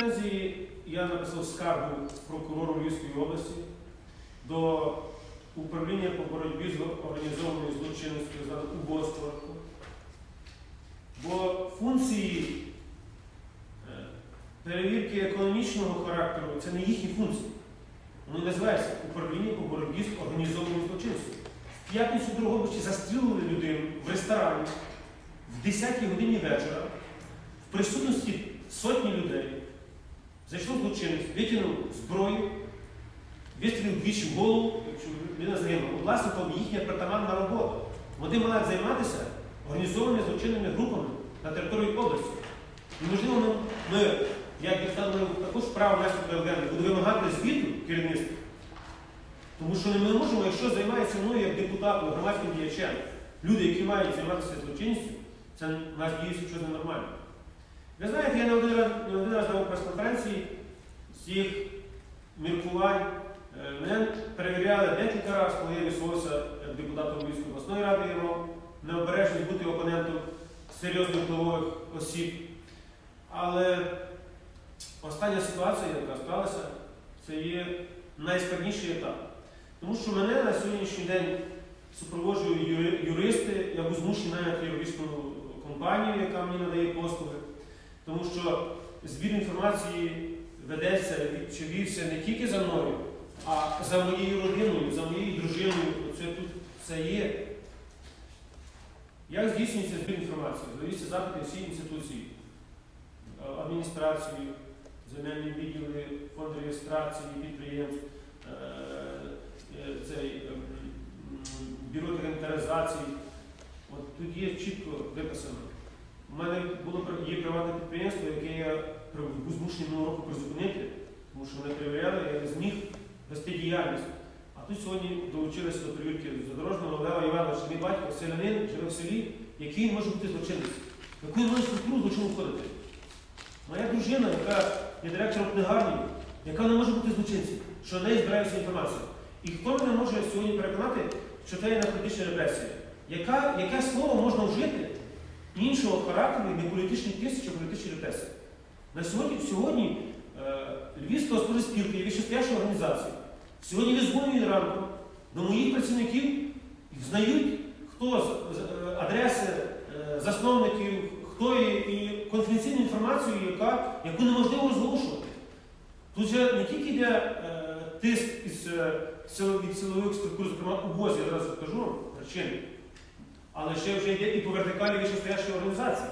претензії я написав скаргу прокурору Львівської області до управління по боротьбі з організованою злочинністю за убоство. Бо функції е, перевірки економічного характеру це не їхні функції. Вони називаються управління по боротьбі з організованою злочинністю. В п'ятницю Дрогобичі застрілили людину в ресторані в 10-й годині вечора в присутності сотні людей. Зайшов злочинець, витягнув зброю, вистрілив двічі в голову, людина загинула. Власне, то їхня притаманна робота. Вони мають займатися організованими злочинними групами на території області. І, можливо, ми, ми як депутат, також право нести президент, буде вимагати звіту керівництва. Тому що ми не можемо, якщо займається мною як депутатом, громадським діячем, люди, які мають займатися злочинністю, це нас діється щось ненормальне. Ви знаєте, я не один раз, не один раз давав прес-конференції цих міркувань. Е, Мене перевіряли декілька разів, коли я висувався депутатом Львівської обласної ради, я мав необережність бути опонентом серйозних впливових осіб. Але остання ситуація, яка сталася, це є найскладніший етап. Тому що мене на сьогоднішній день супроводжують юристи, я був змушений наняти юридичну компанію, яка мені надає послуги. Тому що збір інформації ведеться чи вівся не тільки за мною, а за моєю родиною, за моєю дружиною. Це тут це є. Як здійснюється збір інформації? Завісться запити всі інституції, адміністрацію, земельні відділи, фонд реєстрації підприємств, е, е, цей е, бюро інвентаризації. От тут є чітко виписано. У мене було є приватне підприємство, яке я був змушений минулого року призупинити, тому що мене перевіряли, я не зміг вести діяльність. А тут сьогодні долучилися до перевірки задорожного Лева Івановича, мій батько, селянин, живе в селі, який може бути злочинець, яку він може структуру злочину входити. Моя дружина, яка є директором книгарні, яка не може бути злочинцем, що в неї збирається інформація. І хто мене може сьогодні переконати, що це є наркотична репресія? Яке слово можна вжити іншого характеру, не політичний тиск чи політичні репресії? На сьогодні, сьогодні е, Львівська спілка є вищестояща організація. Сьогодні визвонюють ранку до моїх працівників і взнають, хто е, адреси е, засновників, хто і, і конфіденційну інформацію, яка, яку неможливо розголошувати. Тут же не тільки йде тиск із від силових структур, зокрема УБОЗ, я зараз скажу причини, але ще вже йде і по вертикалі вищестоящої організації.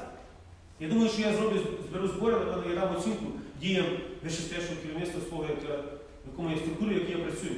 Я думаю, що я зроблю зберу збори, напевно, я дам оцінку діям вищестоящого керівництва свого, в якому я структурі, в якій я працюю.